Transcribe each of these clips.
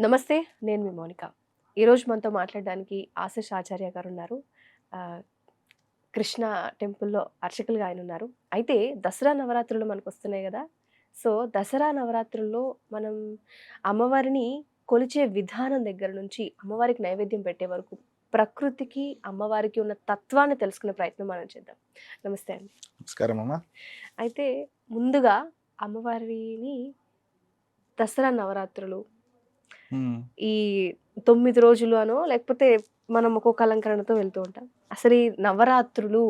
నమస్తే నేను మీ మౌనిక. ఈరోజు మనతో మాట్లాడడానికి ఆశిష్ ఆచార్య గారు ఉన్నారు. కృష్ణ టెంపుల్లో అర్చకులుగా ఆయన ఉన్నారు. అయితే దసరా నవరాత్రులు మనకు వస్తున్నాయి కదా. సో దసరా నవరాత్రుల్లో మనం అమ్మవారిని కొలిచే విధానం దగ్గర నుంచి అమ్మవారికి నైవేద్యం పెట్టే వరకు ప్రకృతికి అమ్మవారికి ఉన్న తత్వాన్ని తెలుసుకునే ప్రయత్నం మనం చేద్దాం. నమస్తే అండి. నమస్కారం అమ్మా. అయితే ముందుగా అమ్మవారిని దసరా నవరాత్రులు ఈ తొమ్మిది రోజులు అనో లేకపోతే మనం ఒక్కొక్క అలంకరణతో వెళ్తూ ఉంటాం. అసలు ఈ నవరాత్రులు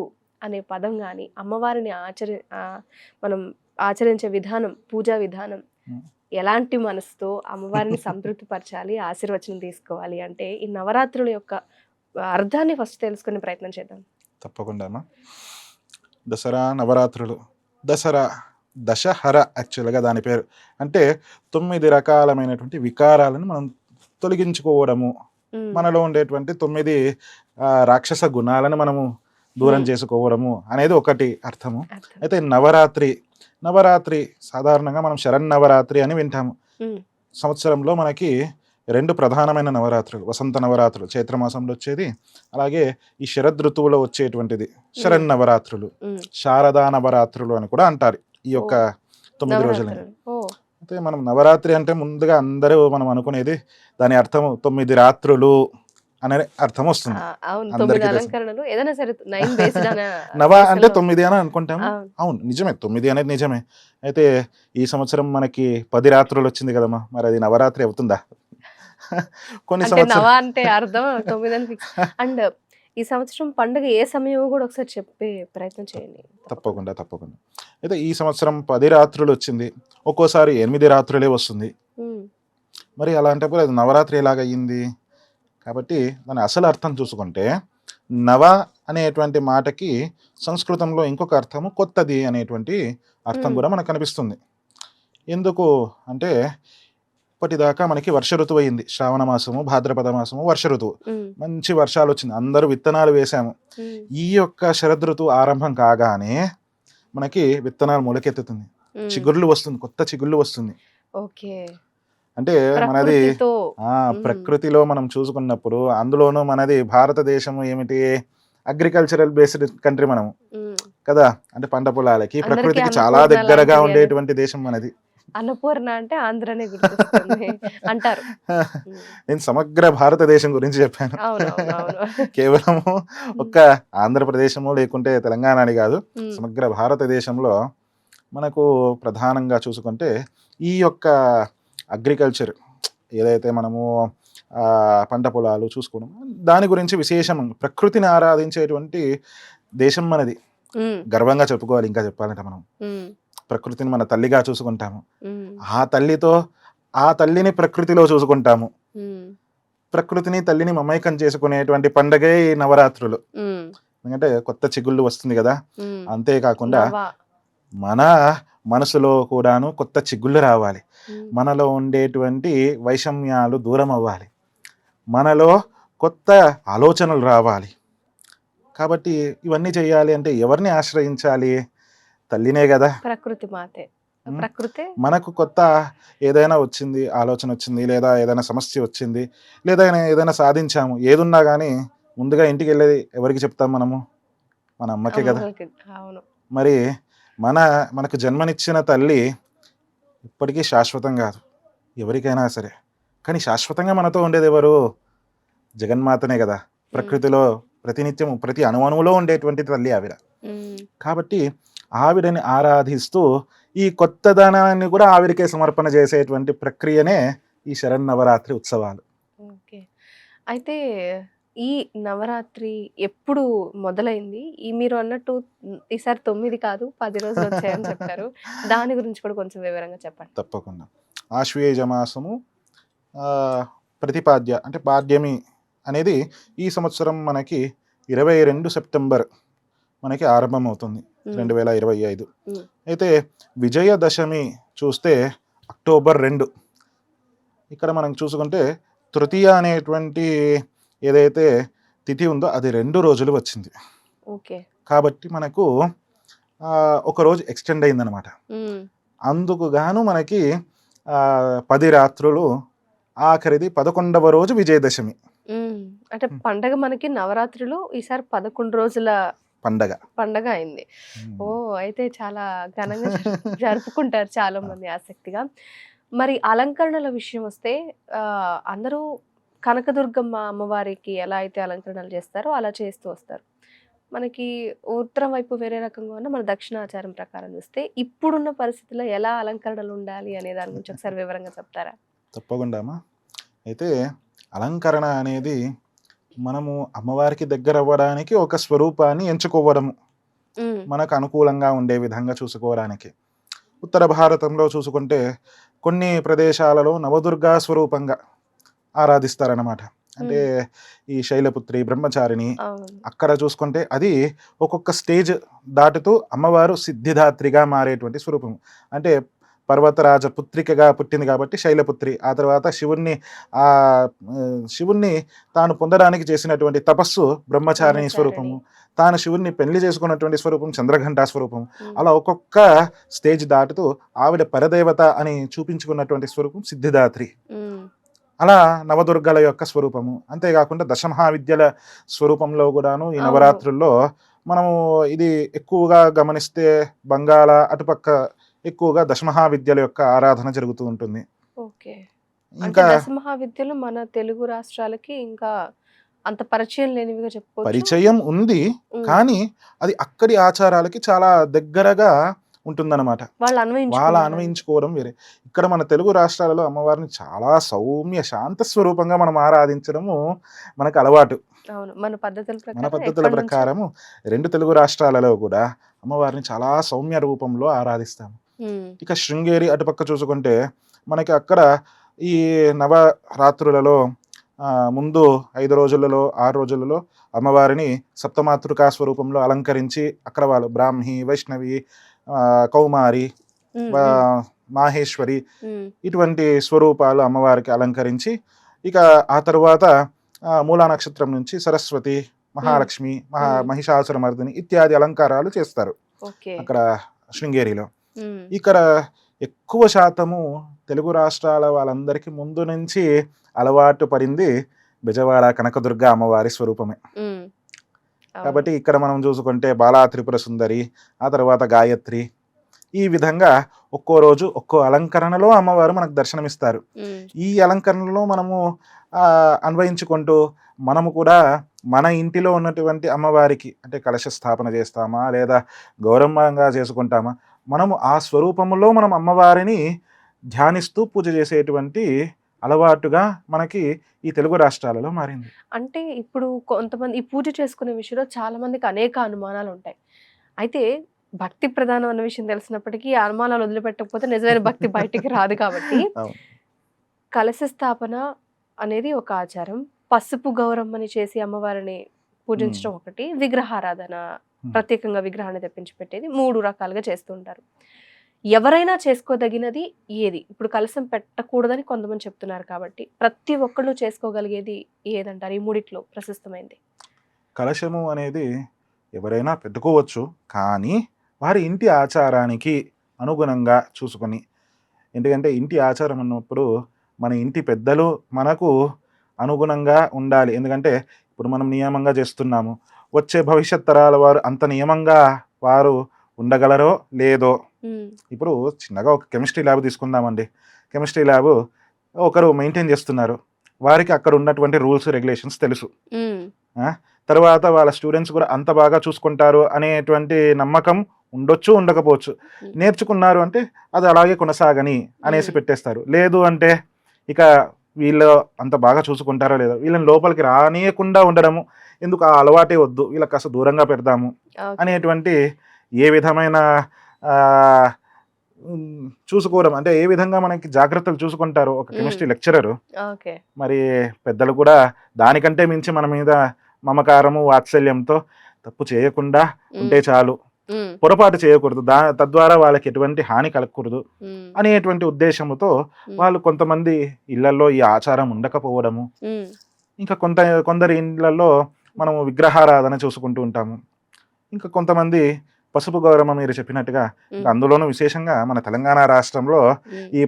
అనే పదం కానీ అమ్మవారిని ఆచరి మనం ఆచరించే విధానం పూజా విధానం. ఎలాంటి మనసుతో అమ్మవారిని సంతృప్తిపరచాలి ఆశీర్వచనం తీసుకోవాలి అంటే ఈ నవరాత్రుల యొక్క అర్థాన్ని ఫస్ట్ తెలుసుకునే ప్రయత్నం చేద్దాం. తప్పకుండా దసరా నవరాత్రులు. దసరా దశహర యాక్చువల్గా దాని పేరు అంటే తొమ్మిది రకాలమైనటువంటి వికారాలను మనం తొలగించుకోవడము. మనలో ఉండేటువంటి తొమ్మిది రాక్షస గుణాలను మనము దూరం. చేసుకోవడము అనేది ఒకటి అర్థము అర్థం. అయితే నవరాత్రి నవరాత్రి సాధారణంగా మనం శరన్నవరాత్రి అని వింటాము. సంవత్సరంలో మనకి రెండు ప్రధానమైన నవరాత్రులు వసంత నవరాత్రులు చైత్రమాసంలో వచ్చేది అలాగే ఈ శరద్ ఋతువులో వచ్చేటువంటిది శరన్నవరాత్రులు Hmm. శారదా నవరాత్రులు అని కూడా అంటారు ఈ యొక్క తొమ్మిది రోజులని. అయితే మనం నవరాత్రి అంటే ముందుగా అందరూ మనం అనుకునేది దాని అర్థం తొమ్మిది రాత్రులు అనే అర్థం వస్తుంది. నవ అంటే తొమ్మిది అని అనుకుంటాము. అవును. నిజమే తొమ్మిది అనేది నిజమే. అయితే ఈ సంవత్సరం మనకి పది రాత్రులు వచ్చింది కదమ్మా మరి అది నవరాత్రి అవుతుందా? కొన్ని అంటే సంవత్సరం నవ అంటే అర్థం తొమ్మిది అని అండ్ ఈ సంవత్సరం పండుగ ఏ సమయం కూడా ఒకసారి చెప్పే ప్రయత్నం చేయండి. తప్పకుండా తప్పకుండా. అయితే ఈ సంవత్సరం పది రాత్రులు వచ్చింది. ఒక్కోసారి ఎనిమిది రాత్రులే వస్తుంది. మరి అలాంటప్పుడు అది నవరాత్రి ఎలాగ అయ్యింది? కాబట్టి దాని అసలు అర్థం చూసుకుంటే నవ అనేటువంటి మాటకి సంస్కృతంలో ఇంకొక అర్థము కొత్తది అనేటువంటి అర్థం. కూడా మనకు కనిపిస్తుంది. ఎందుకు అంటే ఇప్పటిదాకా మనకి వర్ష ఋతువు అయింది. శ్రావణ మాసము భాద్రపద మాసము వర్ష ఋతువు. మంచి వర్షాలు వచ్చింది. అందరూ విత్తనాలు వేశాము. ఉమ్, ఈ యొక్క శరద్ ఋతువు ఆరంభం కాగానే మనకి విత్తనాలు మొలకెత్తుతుంది. చిగుర్లు వస్తుంది. కొత్త చిగుర్లు వస్తుంది. ఓకే. అంటే మనది ఆ. ప్రకృతిలో మనం చూసుకున్నప్పుడు అందులోనూ మనది భారతదేశం ఏమిటి? అగ్రికల్చరల్ బేస్డ్ కంట్రీ మనం ఉమ్, కదా? అంటే పంట పొలాలకి ప్రకృతికి చాలా దగ్గరగా ఉండేటువంటి దేశం మనది. అన్నపూర్ణ అంటే ఆంధ్రనే గుర్తొస్తుంది అంటారు. నేను సమగ్ర భారతదేశం గురించి చెప్పాను. కేవలము ఒక్క ఆంధ్రప్రదేశము లేకుంటే తెలంగాణ అని కాదు సమగ్ర భారతదేశంలో మనకు ప్రధానంగా చూసుకుంటే ఈ యొక్క అగ్రికల్చర్ ఏదైతే మనము పంట పొలాలు చూసుకోవడం దాని గురించి విశేషం ప్రకృతిని ఆరాధించేటువంటి దేశం మనది. గర్వంగా చెప్పుకోవాలి ఇంకా చెప్పాలంటే మనం. ప్రకృతిని మన తల్లిగా చూసుకుంటాము. ఆ తల్లితో ఆ తల్లిని ప్రకృతిలో చూసుకుంటాము. ప్రకృతిని తల్లిని మమైకం చేసుకునేటువంటి పండగే ఈ నవరాత్రులు. ఎందుకంటే కొత్త చిగుళ్ళు వస్తుంది కదా. అంతేకాకుండా. మన మనసులో కూడాను కొత్త చిగుళ్ళు రావాలి. మనలో ఉండేటువంటి వైషమ్యాలు దూరం అవ్వాలి. మనలో కొత్త ఆలోచనలు రావాలి. కాబట్టి ఇవన్నీ చేయాలి అంటే ఎవరిని ఆశ్రయించాలి? తల్లినే కదా. ప్రకృతి మాతే. ప్రకృతే? మనకు కొత్త ఏదైనా వచ్చింది ఆలోచన వచ్చింది లేదా ఏదైనా సమస్య వచ్చింది లేదా ఏదైనా సాధించాము ఏదున్నా కానీ ముందుగా ఇంటికి వెళ్ళేది ఎవరికి చెప్తాం మనము? మన అమ్మకే కదా. మరి మన మనకు జన్మనిచ్చిన తల్లి ఇప్పటికీ శాశ్వతం కాదు. ఎవరికైనా సరే. కానీ శాశ్వతంగా మనతో ఉండేది ఎవరు? జగన్మాతనే కదా. ప్రకృతిలో ప్రతినిత్యం ప్రతి అణువణువులో ఉండేటువంటి తల్లి ఆవిడ. కాబట్టి ఆవిడని ఆరాధిస్తూ ఈ కొత్తదనాన్ని కూడా ఆవిడకే సమర్పణ చేసేటువంటి ప్రక్రియనే ఈ శరన్నవరాత్రి ఉత్సవాలు. ఓకే. అయితే ఈ నవరాత్రి ఎప్పుడు మొదలైంది? ఈ మీరు అన్నట్టు ఈసారి తొమ్మిది కాదు పది రోజులు వచ్చాయని చెప్పారు. దాని గురించి కూడా కొంచెం వివరంగా చెప్పండి. తప్పకుండా. ఆశ్వేజ మాసము ప్రతిపాద్య అంటే పాడ్యమి అనేది ఈ సంవత్సరం మనకి ఇరవై రెండు సెప్టెంబర్ మనకి ఆరంభమవుతుంది. రెండు వేల ఇరవై ఐదు. అయితే విజయదశమి చూస్తే అక్టోబర్ రెండు. ఇక్కడ మనం చూసుకుంటే తృతీయ అనేటువంటి ఏదైతే తిథి ఉందో అది రెండు రోజులు వచ్చింది. ఓకే. కాబట్టి మనకు ఆ, ఒక రోజు ఎక్స్టెండ్ అయిందనమాట అందుకు గాను మనకి ఆ, పది రాత్రులు ఆఖరిది పదకొండవ రోజు విజయదశమి. అంటే పండగ మనకి నవరాత్రులు ఈసారి పదకొండు రోజుల పండగ. పండగ అయింది. ఓ అయితే చాలా ఘనంగా జరు- జరుపుకుంటారు చాలా మంది ఆసక్తిగా. మరి అలంకరణల విషయం వస్తే అందరూ కనకదుర్గమ్మ అమ్మవారికి ఎలా అయితే అలంకరణలు చేస్తారో అలా చేస్తూ వస్తారు. మనకి ఉత్తరం వైపు వేరే రకంగా ఉన్న మన దక్షిణాచారం ప్రకారం చూస్తే ఇప్పుడున్న పరిస్థితుల్లో ఎలా అలంకరణలు ఉండాలి అనే దాని గురించి ఒకసారి వివరంగా చెప్తారా? తప్పకుండామా అయితే అలంకరణ అనేది మనము అమ్మవారికి దగ్గర అవ్వడానికి ఒక స్వరూపాన్ని ఎంచుకోవడము. మనకు అనుకూలంగా ఉండే విధంగా చూసుకోవడానికి. ఉత్తర భారతంలో చూసుకుంటే కొన్ని ప్రదేశాలలో నవదుర్గా స్వరూపంగా ఆరాధిస్తారన్నమాట. అంటే ఈ శైలపుత్రి బ్రహ్మచారిణి అవును. అక్కడ చూసుకుంటే అది ఒక్కొక్క స్టేజ్ దాటుతూ అమ్మవారు సిద్ధిదాత్రిగా మారేటువంటి స్వరూపం అంటే పర్వతరాజ పుత్రికగా పుట్టింది కాబట్టి శైలపుత్రి. ఆ తర్వాత శివుణ్ణి ఆ శివుణ్ణి తాను పొందడానికి చేసినటువంటి తపస్సు బ్రహ్మచారిణి. స్వరూపము. తాను శివుణ్ణి పెళ్ళి చేసుకున్నటువంటి స్వరూపం చంద్రఘంటా స్వరూపం. అలా ఒక్కొక్క స్టేజ్ దాటుతూ ఆవిడ పరదేవత అని చూపించుకున్నటువంటి స్వరూపం సిద్ధిదాత్రి. అలా నవదుర్గల యొక్క స్వరూపము. అంతేకాకుండా దశమహావిద్యల స్వరూపంలో కూడాను ఈ. నవరాత్రుల్లో మనము ఇది ఎక్కువగా గమనిస్తే బంగాళ అటుపక్క ఎక్కువగా దశమహావిద్యల యొక్క ఆరాధన జరుగుతూ ఉంటుంది. ఇంకా దశమహావిద్యలు మన తెలుగు రాష్ట్రాలకి ఇంకా అంత పరిచయం లేనివిగా చెప్పుకోవచ్చు? పరిచయం ఉంది కానీ అది అక్కడి ఆచారాలకి చాలా దగ్గరగా ఉంటుందన్నమాట. వాళ్ళు. అన్వయించుకోవడం వేరే. ఇక్కడ మన తెలుగు రాష్ట్రాలలో అమ్మవారిని చాలా సౌమ్య శాంత స్వరూపంగా మనం ఆరాధించడము మనకు అలవాటు. మన పద్ధతుల మన పద్ధతుల ప్రకారము రెండు తెలుగు రాష్ట్రాలలో కూడా అమ్మవారిని చాలా సౌమ్య రూపంలో ఆరాధిస్తాము. ఇక శృంగేరి అటుపక్క చూసుకుంటే మనకి అక్కడ ఈ నవరాత్రులలో ముందు ఐదు రోజులలో ఆరు రోజులలో అమ్మవారిని సప్తమాతృకా స్వరూపంలో అలంకరించి అక్కడ వాళ్ళు బ్రాహ్మి వైష్ణవి కౌమారి మాహేశ్వరి ఇటువంటి స్వరూపాలు అమ్మవారికి అలంకరించి ఇక ఆ తరువాత మూలా నక్షత్రం నుంచి సరస్వతి మహాలక్ష్మి మహా. మహిషాసురమర్దిని ఇత్యాది అలంకారాలు చేస్తారు అక్కడ శృంగేరిలో. ఇక్కడ ఎక్కువ శాతము తెలుగు రాష్ట్రాల వాళ్ళందరికీ ముందు నుంచి అలవాటు పడింది బెజవాడ కనకదుర్గ అమ్మవారి స్వరూపమే. కాబట్టి ఇక్కడ మనం చూసుకుంటే బాలా త్రిపుర సుందరి ఆ తర్వాత గాయత్రి ఈ విధంగా ఒక్కో రోజు ఒక్కో అలంకరణలో అమ్మవారు మనకు దర్శనమిస్తారు. ఈ అలంకరణలో మనము అన్వయించుకుంటూ మనము కూడా మన ఇంటిలో ఉన్నటువంటి అమ్మవారికి అంటే కలశ స్థాపన చేస్తామా లేదా గౌరవంగా చేసుకుంటామా మనము ఆ స్వరూపములో మనం అమ్మవారిని ధ్యానిస్తూ పూజ చేసేటువంటి అలవాటుగా మనకి ఈ తెలుగు రాష్ట్రాలలో మారింది అంటే ఇప్పుడు కొంతమంది ఈ పూజ చేసుకునే విషయంలో చాలా మందికి అనేక అనుమానాలు ఉంటాయి అయితే భక్తి ప్రధానం అన్న విషయం తెలిసినప్పటికీ అనుమానాలు వదిలిపెట్టకపోతే నిజమైన భక్తి బయటికి రాదు కాబట్టి. కలశ స్థాపన అనేది ఒక ఆచారం పసుపు గౌరమ్మని చేసి అమ్మవారిని పూజించడం ఒకటి విగ్రహారాధన. ప్రత్యేకంగా విగ్రహాన్ని తెప్పించి పెట్టేది మూడు రకాలుగా చేస్తూ ఉంటారు. ఎవరైనా చేసుకోదగినది ఏది? ఇప్పుడు కలశం పెట్టకూడదని కొంతమంది చెప్తున్నారు కాబట్టి ప్రతి ఒక్కళ్ళు చేసుకోగలిగేది ఏదంటారు? ఈ మూడిట్లో ప్రశస్తమైంది. కలశము అనేది ఎవరైనా పెట్టుకోవచ్చు కానీ వారి ఇంటి ఆచారానికి అనుగుణంగా చూసుకొని ఎందుకంటే ఇంటి ఆచారం అన్నప్పుడు మన ఇంటి పెద్దలు మనకు అనుగుణంగా ఉండాలి. ఎందుకంటే ఇప్పుడు మనం నియమంగా చేస్తున్నాము. వచ్చే భవిష్యత్ తరాల వారు అంత నియమంగా వారు ఉండగలరో లేదో. ఇప్పుడు చిన్నగా ఒక కెమిస్ట్రీ ల్యాబ్ తీసుకుందామండి. కెమిస్ట్రీ ల్యాబ్ ఒకరు మెయింటైన్ చేస్తున్నారు. వారికి అక్కడ ఉన్నటువంటి రూల్స్ రెగ్యులేషన్స్ తెలుసు. తర్వాత వాళ్ళ స్టూడెంట్స్ కూడా అంత బాగా చూసుకుంటారు అనేటువంటి నమ్మకం ఉండొచ్చు ఉండకపోవచ్చు. నేర్చుకున్నారు అంటే అది అలాగే కొనసాగని అనేసి. పెట్టేస్తారు. లేదు అంటే ఇక వీళ్ళు అంత బాగా చూసుకుంటారో లేదో వీళ్ళని లోపలికి రానియకుండా ఉండడము ఎందుకు ఆ అలవాటే వద్దు వీళ్ళకి కాస్త దూరంగా పెడదాము. అనేటువంటి ఏ విధమైన చూసుకోవడం అంటే ఏ విధంగా మనకి జాగ్రత్తలు చూసుకుంటారు ఒక కెమిస్ట్రీ. లెక్చరర్. మరి పెద్దలు కూడా దానికంటే మించి మన మీద మమకారము వాత్సల్యంతో తప్పు చేయకుండా ఉంటే చాలు. పొరపాటు చేయకూడదు. దా తద్వారా వాళ్ళకి ఎటువంటి హాని కలగకూడదు అనేటువంటి ఉద్దేశంతో వాళ్ళు కొంతమంది ఇళ్ళలో ఈ ఆచారం ఉండకపోవడము. ఇంకా కొంత కొందరి ఇళ్ళలో మనము విగ్రహారాధన చూసుకుంటూ ఉంటాము. ఇంకా కొంతమంది పసుపు గౌరమ్మ మీరు చెప్పినట్టుగా అందులోనూ విశేషంగా మన తెలంగాణ రాష్ట్రంలో ఈ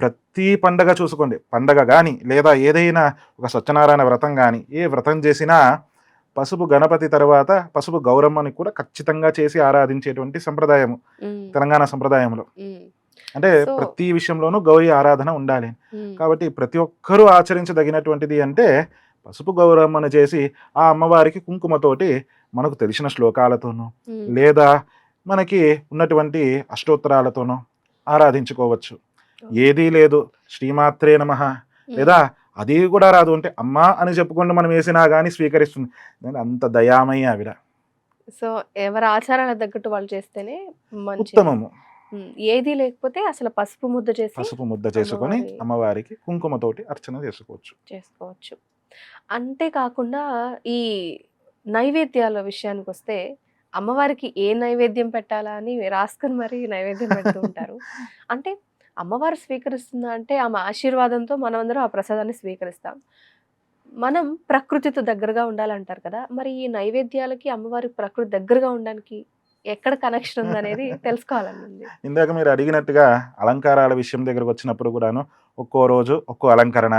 ప్రతి పండగ చూసుకోండి. పండగ కానీ లేదా ఏదైనా ఒక సత్యనారాయణ వ్రతం కానీ ఏ వ్రతం చేసినా పసుపు గణపతి తర్వాత పసుపు గౌరమ్మని కూడా ఖచ్చితంగా చేసి ఆరాధించేటువంటి సంప్రదాయం ఉమ్, తెలంగాణ సంప్రదాయంలో. అంటే ప్రతి విషయంలోనూ గౌరీ ఆరాధన ఉండాలి. కాబట్టి ప్రతి ఒక్కరూ ఆచరించదగినటువంటిది అంటే పసుపు గౌరమ్మను చేసి ఆ అమ్మవారికి కుంకుమతోటి మనకు తెలిసిన శ్లోకాలతోనూ లేదా మనకి ఉన్నటువంటి అష్టోత్తరాలతోనూ ఆరాధించుకోవచ్చు. ఏదీ లేదు శ్రీమాత్రే నమ. లేదా అది కూడా రాదు అంటే అమ్మా అని చెప్పుకుంటూ మనం వేసినా కానీ స్వీకరిస్తుంది. నేను అంత దయామయ్య ఆవిడ. సో ఎవరి ఆచారాలకు తగ్గట్టు వాళ్ళు చేస్తేనే ఉత్తమము. ఏది లేకపోతే అసలు పసుపు ముద్ద చేసి పసుపు ముద్ద చేసుకొని అమ్మవారి- అమ్మవారికి కుంకుమతోటి అర్చన చేసుకోవచ్చు. చేసుకోవచ్చు. అంతేకాకుండా ఈ నైవేద్యాల విషయానికి వస్తే అమ్మవారికి ఏ నైవేద్యం పెట్టాలా అని రాసుకొని మరి నైవేద్యం పెడుతూ ఉంటారు. అంటే అమ్మవారు స్వీకరిస్తుందా అంటే ఆమె ఆశీర్వాదంతో మనమందరం ఆ ప్రసాదాన్ని స్వీకరిస్తాం. మనం ప్రకృతితో దగ్గరగా ఉండాలంటారు కదా మరి ఈ నైవేద్యాలకి అమ్మవారి ప్రకృతి దగ్గరగా ఉండడానికి ఎక్కడ కనెక్షన్ ఉందనేది తెలుసుకోవాలని ఉంది ఇందాక మీరు అడిగినట్టుగా అలంకారాల విషయం దగ్గరకు వచ్చినప్పుడు కూడాను ఒక్కో రోజు ఒక్కో అలంకరణ.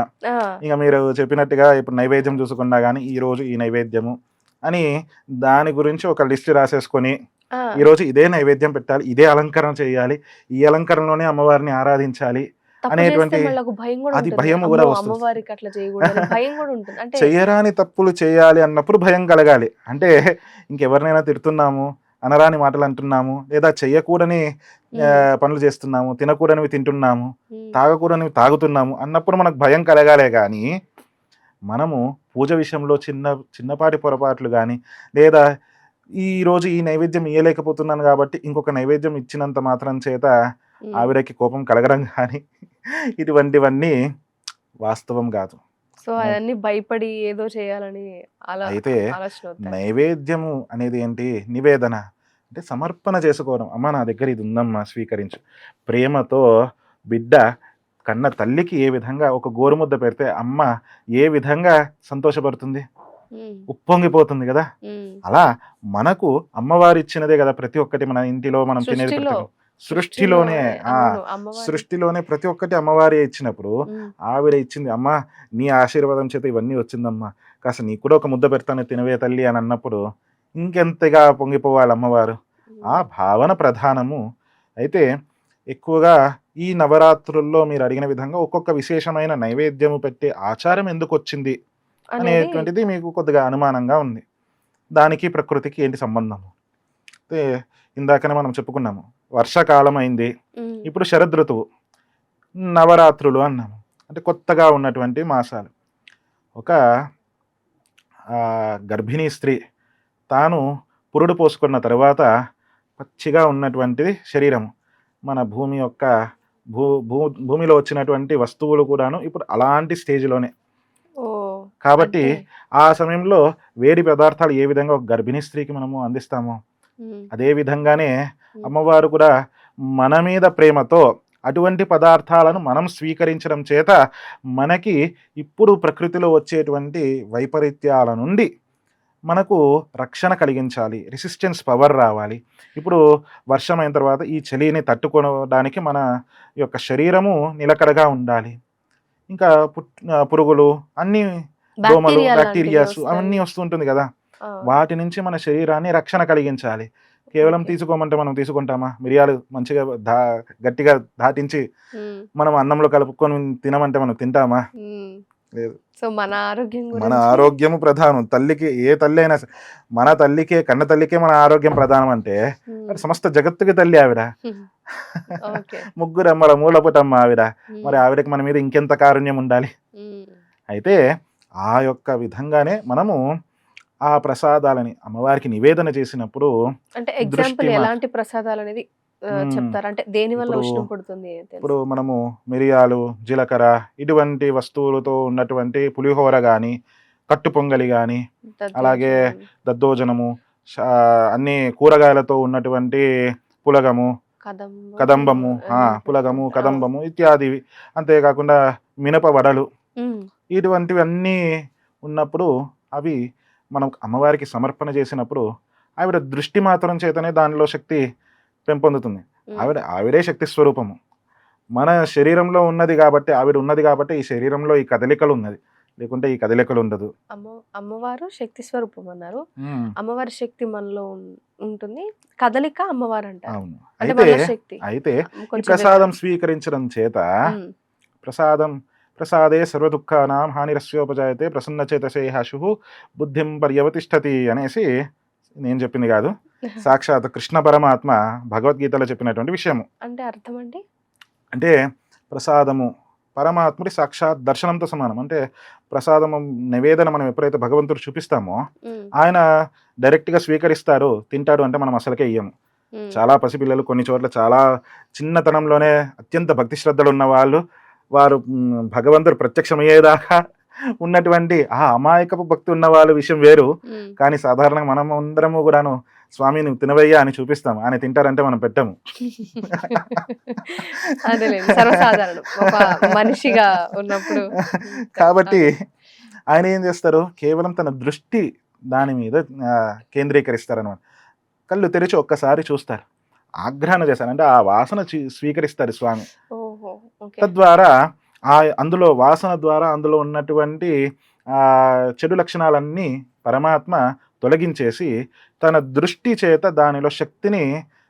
ఇక మీరు చెప్పినట్టుగా ఇప్పుడు నైవేద్యం చూసుకున్నా కానీ ఈ రోజు ఈ నైవేద్యము అని దాని గురించి ఒక లిస్ట్ రాసేసుకొని ఆ, ఈ రోజు ఇదే నైవేద్యం పెట్టాలి ఇదే అలంకరణ చేయాలి ఈ అలంకరణలోనే అమ్మవారిని ఆరాధించాలి అనేటువంటి- అది. భయం కూడా వస్తుంది. చెయ్యరాని తప్పులు చేయాలి అన్నప్పుడు భయం కలగాలి. అంటే ఇంకెవరినైనా తిడుతున్నాము అనరాని మాటలు అంటున్నాము లేదా చెయ్యకూడని పనులు చేస్తున్నాము తినకూడనివి తింటున్నాము తాగకూడనివి తాగుతున్నాము అన్నప్పుడు మనకు భయం కలగాలే కానీ మనము పూజ విషయంలో చిన్న చిన్నపాటి పొరపాట్లు కానీ లేదా ఈ రోజు ఈ నైవేద్యం ఇయ్యలేకపోతున్నాను కాబట్టి ఇంకొక నైవేద్యం ఇచ్చినంత మాత్రం చేత ఆవిడకి కోపం కలగడం కానీ ఇటువంటివన్నీ వాస్తవం కాదు. సో అవన్నీ భయపడి ఏదో చేయాలని అలా అయితే. నైవేద్యము అనేది ఏంటి? నివేదన. అంటే సమర్పణ చేసుకోవడం. అమ్మ నా దగ్గర ఇది ఉందమ్మా స్వీకరించు. ప్రేమతో బిడ్డ కన్న తల్లికి ఏ విధంగా ఒక గోరుముద్ద పెడితే అమ్మ ఏ విధంగా సంతోషపడుతుంది? ఉప్పొంగిపోతుంది కదా? అలా మనకు అమ్మవారు ఇచ్చినదే కదా ప్రతి ఒక్కటి మన ఇంటిలో మనం తినేది సృష్టిలోనే సృష్టిలోనే ప్రతి ఒక్కటి అమ్మవారి ఇచ్చినప్పుడు ఆవిడ ఇచ్చింది అమ్మా నీ ఆశీర్వాదం చేత ఇవన్నీ వచ్చిందమ్మా. కాస్త నీకు కూడా ఒక ముద్ద పెడతాను తినవే తల్లి అని అన్నప్పుడు ఇంకెంతగా పొంగిపోవాలి అమ్మవారు. ఆ భావన ప్రధానము. అయితే ఎక్కువగా ఈ నవరాత్రుల్లో మీరు అడిగిన విధంగా ఒక్కొక్క విశేషమైన నైవేద్యము పెట్టే ఆచారం ఎందుకు వచ్చింది అనేటువంటిది మీకు కొద్దిగా అనుమానంగా ఉంది. దానికి ప్రకృతికి ఏంటి సంబంధం అయితే ఇందాకనే మనం చెప్పుకున్నాము. వర్షాకాలం అయింది ఇప్పుడు శరద్ ఋతువు నవరాత్రులు అన్నాము. అంటే కొత్తగా ఉన్నటువంటి మాసాలు. ఒక గర్భిణీ స్త్రీ తాను పురుడు పోసుకున్న తర్వాత పచ్చిగా ఉన్నటువంటిది శరీరము. మన భూమి యొక్క భూ భూ భూమిలో వచ్చినటువంటి వస్తువులు కూడాను ఇప్పుడు అలాంటి స్టేజ్లోనే. కాబట్టి ఆ సమయంలో వేడి పదార్థాలు ఏ విధంగా ఒక గర్భిణీ స్త్రీకి మనము అందిస్తామో? అదే విధంగానే అమ్మవారు కూడా మన మీద ప్రేమతో అటువంటి పదార్థాలను మనం స్వీకరించడం చేత మనకి ఇప్పుడు ప్రకృతిలో వచ్చేటువంటి వైపరీత్యాల నుండి మనకు రక్షణ కలిగించాలి రెసిస్టెన్స్ పవర్ రావాలి. ఇప్పుడు వర్షం అయిన తర్వాత ఈ చలిని తట్టుకోవడానికి మన యొక్క శరీరము నిలకడగా ఉండాలి. ఇంకా పురుగులు అన్ని దోమలు బ్యాక్టీరియాస్. అవన్నీ వస్తుంటుంది కదా. వాటి నుంచి మన శరీరాన్ని రక్షణ కలిగించాలి. కేవలం. తీసుకోమంటే మనం తీసుకుంటామా? మిరియాలు మంచిగా దా గట్టిగా దాటించి మనం అన్నంలో కలుపుకొని తినమంటే మనం తింటామా. లేదు. సో మన ఆరోగ్యం మన గురించి ఆరోగ్యము ప్రధానం. తల్లికి ఏ తల్లి అయినా సరే, మన తల్లికే కన్న తల్లికే మన ఆరోగ్యం ప్రధానం అంటే సమస్త జగత్తుకి తల్లి ఆవిడ. ముగ్గురు అమ్మల మూలపుటమ్మ ఆవిడ. మరి ఆవిడకి మన మీద ఇంకెంత కారుణ్యం ఉండాలి? అయితే ఆ యొక్క విధంగానే మనము ఆ ప్రసాదాలని అమ్మవారికి నివేదన చేసినప్పుడు అంటే ఎగ్జాంపుల్ ఎలాంటి ప్రసాదాలు అనేది. చెప్తారు అంటే దేని వల్ల ఇప్పుడు- ఉష్ణం పుడుతుంది. ఇప్పుడు మనము మిరియాలు జీలకర్ర ఇటువంటి వస్తువులతో ఉన్నటువంటి పులిహోర కానీ కట్టు పొంగలి కానీ. అలాగే దద్దోజనము అన్ని కూరగాయలతో ఉన్నటువంటి పులగము కదంబం కదంబము పులగము కదంబము ఇత్యాదివి అంతేకాకుండా మినప వడలు ఉమ్, ఇటువంటివి అన్నీ ఉన్నప్పుడు అవి మనం అమ్మవారికి సమర్పణ చేసినప్పుడు ఆవిడ దృష్టి మాత్రం చేతనే దానిలో శక్తి పెంపొందుతుంది. ఆవిడ ఆవిడే శక్తి స్వరూపము. మన శరీరంలో ఉన్నది కాబట్టి ఆవిడ ఉన్నది కాబట్టి ఈ శరీరంలో ఈ కదలికలు ఉన్నది. లేకుంటే ఈ కదలికలు ఉండదు. అమ్మ అమ్మవారు శక్తి స్వరూపం అన్నారు అమ్మవారి శక్తి మనలో ఉంటుంది. కదలిక అమ్మవారు అంటారు అవును. అంటే అయితే అయితే ప్రసాదం స్వీకరించడం చేత ప్రసాదం ప్రసాదే సర్వదుఃఖానాం హానిరస్యోపజాయతే ప్రసన్న చేతసే హశు బుద్ధిం పర్యవతిష్టతి అనేసి నేను చెప్పింది కాదు. సాక్షాత్ కృష్ణ పరమాత్మ భగవద్గీతలో చెప్పినటువంటి విషయము. అంటే అర్థం అండి అంటే ప్రసాదము పరమాత్ముడి సాక్షాత్ దర్శనంతో సమానం. అంటే ప్రసాదము నివేదన మనం ఎప్పుడైతే భగవంతుడు చూపిస్తామో ఆయన డైరెక్ట్గా స్వీకరిస్తారు తింటాడు అంటే మనం అసలుకే ఇయ్యము. చాలా పసిపిల్లలు కొన్ని చోట్ల చాలా చిన్నతనంలోనే అత్యంత భక్తి శ్రద్ధలు ఉన్న వాళ్ళు వారు భగవంతుడు ప్రత్యక్షమయ్యేదాకా ఉన్నటువంటి ఆ అమాయకపు భక్తి ఉన్న వాళ్ళ విషయం వేరు. కానీ సాధారణంగా మనం అందరము కూడాను స్వామి నువ్వు తినవయ్యా అని చూపిస్తాం ఆయన తింటారంటే మనం పెట్టము. మనిషిగా ఉన్నప్పుడు. కాబట్టి ఆయన ఏం చేస్తారు? కేవలం తన దృష్టి దాని మీద కేంద్రీకరిస్తారనమాట కళ్ళు తెరిచి ఒక్కసారి చూస్తారు. ఆగ్రహణ చేస్తారు. అంటే ఆ వాసన స్వీకరిస్తారు స్వామి. తద్వారా ఆ అందులో వాసన ద్వారా అందులో ఉన్నటువంటి చెడు లక్షణాలన్నీ పరమాత్మ తొలగించేసి తన దృష్టి చేత దానిలో శక్తిని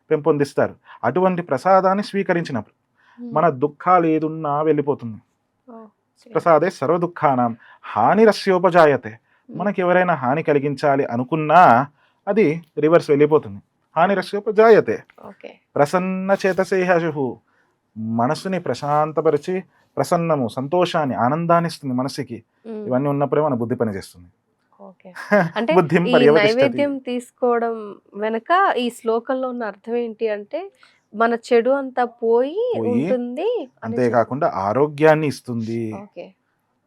పెంపొందిస్తారు. అటువంటి ప్రసాదాన్ని స్వీకరించినప్పుడు మన దుఃఖాలు ఏదున్నా వెళ్ళిపోతుంది. ప్రసాదే సర్వ దుఃఖానం హానిరస్యోపజాయతే ఉమ్, మనకి ఎవరైనా హాని కలిగించాలి అనుకున్నా అది రివర్స్ వెళ్ళిపోతుంది. హానిరస్యోపజాయతే ఓకే. ప్రసన్న చేతసేహు మనసుని ప్రశాంతపరిచి ప్రసన్నము సంతోషాన్ని ఆనందాన్ని ఇస్తుంది మనసుకి. ఇవన్నీ ఉన్నప్పుడే మన బుద్ధి పనిచేస్తుంది అంటే ఈ. నైవేద్యం తీసుకోవడం వెనక ఈ శ్లోకంలో ఉన్న అర్థం ఏంటి అంటే మన చెడు అంతా పోయి ఉంటుంది అంతేకాకుండా ఆరోగ్యాన్ని ఇస్తుంది.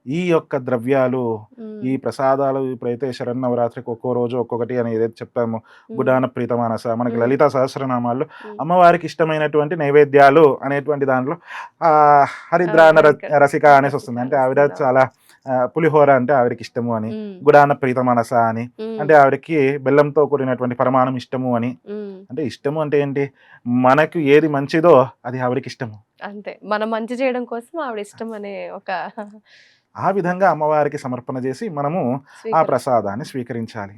ఈ యొక్క ద్రవ్యాలు ఈ ప్రసాదాలు ఇప్పుడైతే శరన్నవరాత్రికి ఒక్కో రోజు ఒక్కొక్కటి అని ఏదైతే చెప్తామో గుడాన ప్రీతమానస మనకి మ్మ్. లలిత సహస్రనామాల్లో అమ్మవారికి ఇష్టమైనటువంటి నైవేద్యాలు అనేటువంటి దాంట్లో ఆ హరిద్రాన. రసిక అనేసి వస్తుంది. అంటే ఆవిడ. చాలా పులిహోర అంటే ఆవిడకి ఇష్టము అని గుడాన ప్రీతమానస అని ఉమ్, అంటే ఆవిడకి బెల్లంతో కూడినటువంటి పరిమాణం ఇష్టము అని. అంటే ఇష్టము అంటే ఏంటి? మనకు ఏది మంచిదో అది ఆవిడకి ఇష్టము. అంతే. మనం మంచి చేయడం కోసం ఆవిడ ఇష్టం అనే ఒక ఆ విధంగా అమ్మవారికి సమర్పణ చేసి మనము ఆ ప్రసాదాన్ని స్వీకరించాలి.